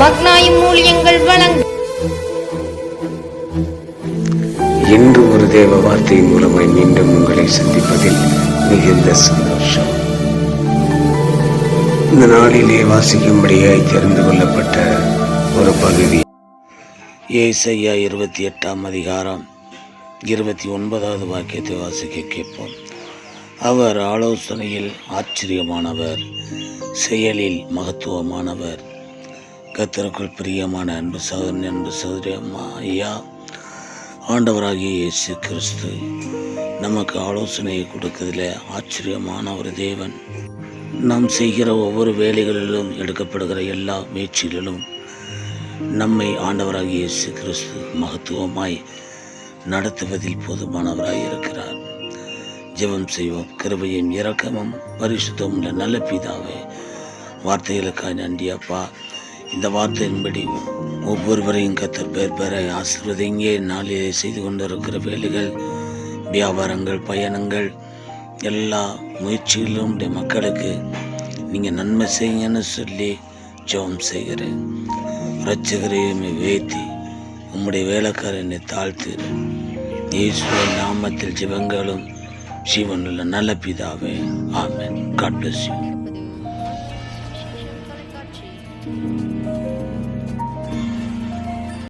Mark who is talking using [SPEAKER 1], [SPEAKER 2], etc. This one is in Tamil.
[SPEAKER 1] மக்னாயும் வழங்கும்
[SPEAKER 2] இன்று ஒரு தேவ வார்த்தை மூலமாய் மீண்டும் உங்களை சந்திப்பதில் மிகுந்த சந்தோஷம். இந்த நாளிலே வாசிக்கும்படியாய் தெரிந்து கொள்ளப்பட்ட ஒரு பகுதி. ஏசையா இருபத்தி எட்டாம் அதிகாரம் இருபத்தி ஒன்பதாவது வாக்கியத்தை வாசிக்க கேட்போம். அவர் ஆலோசனையில் ஆச்சரியமானவர் செயலில் மகத்துவமானவர் கத்தருக்குள் பிரியமான அன்பு சகோதரன் அன்பு சகோதரி அம்மா ஐயா ஆண்டவராகிய இயேசு கிறிஸ்து. நமக்கு ஆலோசனையை கொடுக்கறதுல ஆச்சரியமான ஒரு தேவன். நாம் செய்கிற ஒவ்வொரு வேலைகளிலும் எடுக்கப்படுகிற எல்லா முயற்சிகளிலும் நம்மை ஆண்டவராகிய இயேசு கிறிஸ்து மகத்துவமாய் நடத்துவதில் போதுமானவராய் இருக்கிறார். ஜெபம் செய்வோம். கிருபையும் இரக்கமும் பரிசுத்தமும் உள்ள நல்ல பிதாவே வார்த்தைகளுக்காக நன்றி அப்பா. இந்த வார்த்தையின்படி ஒவ்வொருவரையும் கத்தர் பேர் பெற ஆசிர்வதிங்கே. நாளிலே செய்து கொண்டிருக்கிற வேலைகள் வியாபாரங்கள் பயணங்கள் எல்லா முயற்சிகளிலும் உடைய மக்களுக்கு நீங்கள் நன்மை செய்யுங்கன்னு சொல்லி ஜெபம் செய்கிறேன். ரட்சகரையுமே வேத்தி உம்முடைய வேலைக்காரனை தாழ்த்து. இயேசுவின் நாமத்தில் ஜிவங்களும் ஜீவனுள்ள நல்ல பிதாவே ஆமேன். God bless you